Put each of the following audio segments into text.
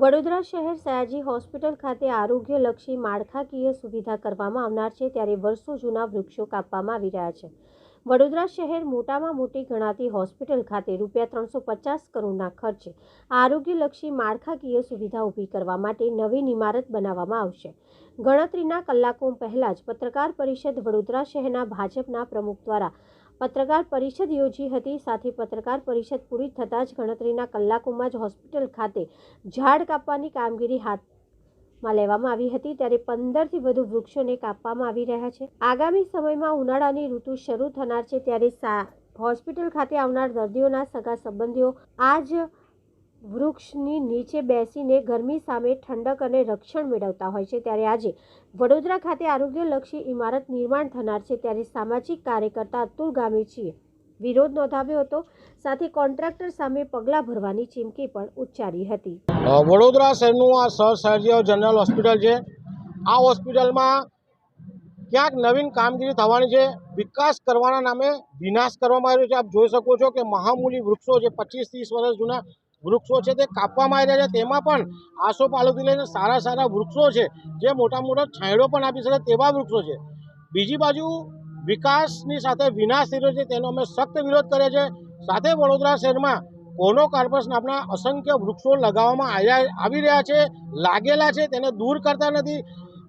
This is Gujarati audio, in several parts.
વડોદરા શહેર સયાજી હોસ્પિટલ ખાતે આરોગ્યલક્ષી માળખાકીય સુવિધા કરવામાં આવનાર છે ત્યારે વર્ષો જૂના વૃક્ષો કાપવામાં આવી રહ્યા છે. વડોદરા શહેર મોટામાં મોટી ગણાતી હોસ્પિટલ ખાતે રૂપિયા ત્રણસો પચાસ કરોડના ખર્ચે આરોગ્યલક્ષી માળખાકીય સુવિધા ઊભી કરવા માટે નવીન ઇમારત બનાવવામાં આવશે. ગણતરીના કલાકો પહેલાં જ પત્રકાર પરિષદ વડોદરા શહેરના ભાજપના પ્રમુખ દ્વારા પત્રકાર પરિષદ યોજી હતી. સાથે પત્રકાર પરિષદ પૂરી થતાં જ ગણતરીના કલાકોમાં જ હોસ્પિટલ ખાતે ઝાડ કાપવાની કામગીરી હાથમાં લેવામાં આવી હતી. ત્યારે પંદરથી વધુ વૃક્ષોને કાપવામાં આવી રહ્યા છે. આગામી સમયમાં ઉનાળાની ઋતુ શરૂ થનાર છે. ત્યારે હોસ્પિટલ ખાતે આવનાર દર્દીઓના સગા સંબંધીઓ આ જ વૃક્ષની નીચે બેસીને ગરમી સામે ઠંડક અને રક્ષણ મેળવતા હોય છે. ત્યારે આજે વડોદરા ખાતે આરોગ્યલક્ષી ઇમારત નિર્માણ થનાર છે. ત્યારે સામાજિક કાર્યકર્તા અતુલ ગામીચીએ વિરોધ નોંધાવ્યો હતો. સાથે કોન્ટ્રાક્ટર સામે પગલાં ભરવાની ચીમકી પણ ઉચ્ચારી હતી. વડોદરા શહેરનું આ સર સર્જીઓ જનરલ હોસ્પિટલ છે. આ હોસ્પિટલમાં ક્યાંક નવીન કામગીરી થવાની છે. વિકાસ કરવાના નામે વિનાશ કરવામાં આવ્યો છે. આપ જોઈ શકો છો કે મહામૂલી વૃક્ષો જે પચીસ, ત્રીસ વર્ષ જૂના વૃક્ષો છે તે કાપવામાં આવી રહ્યા છે. તેમાં પણ આસોપાલવથી લઈને સારા સારા વૃક્ષો છે. જે મોટા મોટા છાંયડો પણ આપી શકે તેવા વૃક્ષો છે. બીજી બાજુ વિકાસની સાથે વિનાશ થઈ રહ્યો છે. તેનો અમે સખ્ત વિરોધ કરીએ છીએ સાથે વડોદરા શહેરમાં કોનો કાર્પસ નામના અસંખ્ય વૃક્ષો લગાવવામાં આવ્યા આવી રહ્યા છે, લાગેલા છે, તેને દૂર કરતા નથી.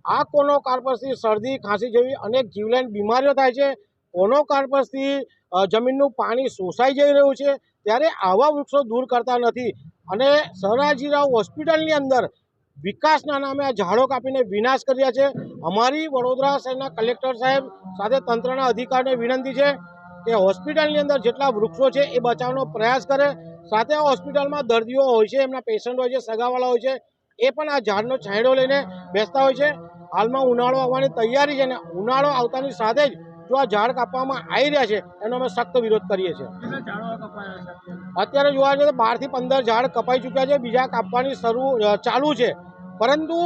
આ કોનો કાર્પસથી શરદી, ખાંસી જેવી અનેક જીવલેણ બીમારીઓ થાય છે. કોનો કાર્પસથી જમીનનું પાણી શોષાઈ જઈ રહ્યું છે, ત્યારે આવા વૃક્ષો દૂર કરતા નથી. અને સયાજીરાવ હોસ્પિટલની અંદર વિકાસના નામે આ ઝાડો કાપીને વિનાશ કર્યા છે. અમારી વડોદરા શહેરના કલેક્ટર સાહેબ સાથે તંત્રના અધિકારીને વિનંતી છે કે હોસ્પિટલની અંદર જેટલા વૃક્ષો છે એ બચાવવાનો પ્રયાસ કરે. સાથે આ હોસ્પિટલમાં દર્દીઓ હોય છે, એમના પેશન્ટ હોય છે, સગાવાળા હોય છે, એ પણ આ ઝાડનો છાંયડો લઈને બેસતા હોય છે. હાલમાં ઉનાળો આવવાની તૈયારી છે અને ઉનાળો આવતાની સાથે જ જો આ ઝાડ કાપવામાં આવી રહ્યા છે એનો અમે સખ્ત વિરોધ કરીએ છીએ. અત્યારે? જોવા જઈએ તો બારથી પંદર ઝાડ કપાઈ ચૂક્યા છે બીજા કાપવાની શરૂ ચાલુ છે. પરંતુ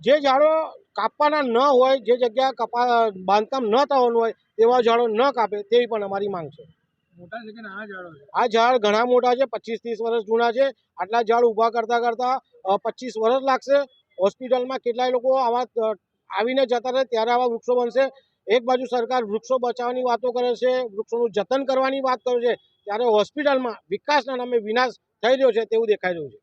જે ઝાડો કાપવાના ન હોય જે જગ્યા કપા બાંધકામ ન થવાનું હોય તેવા ઝાડો ન કાપે તેવી પણ અમારી માંગ છે. આ ઝાડ ઘણા મોટા છે પચીસ ત્રીસ વર્ષ જૂના છે. આટલા ઝાડ ઊભા કરતા કરતા પચીસ વર્ષ લાગશે. હોસ્પિટલમાં કેટલાય લોકો આવા આવીને જતા રહે ત્યારે આવા વૃક્ષો બનશે. એક બાજુ સરકાર વૃક્ષો બચાવવાની વાતો કરે છે, વૃક્ષોનું જતન કરવાની વાત કરે છે, ત્યારે હોસ્પિટલમાં વિકાસના નામે વિનાશ થઈ રહ્યો છે તેવું દેખાઈ રહ્યું છે.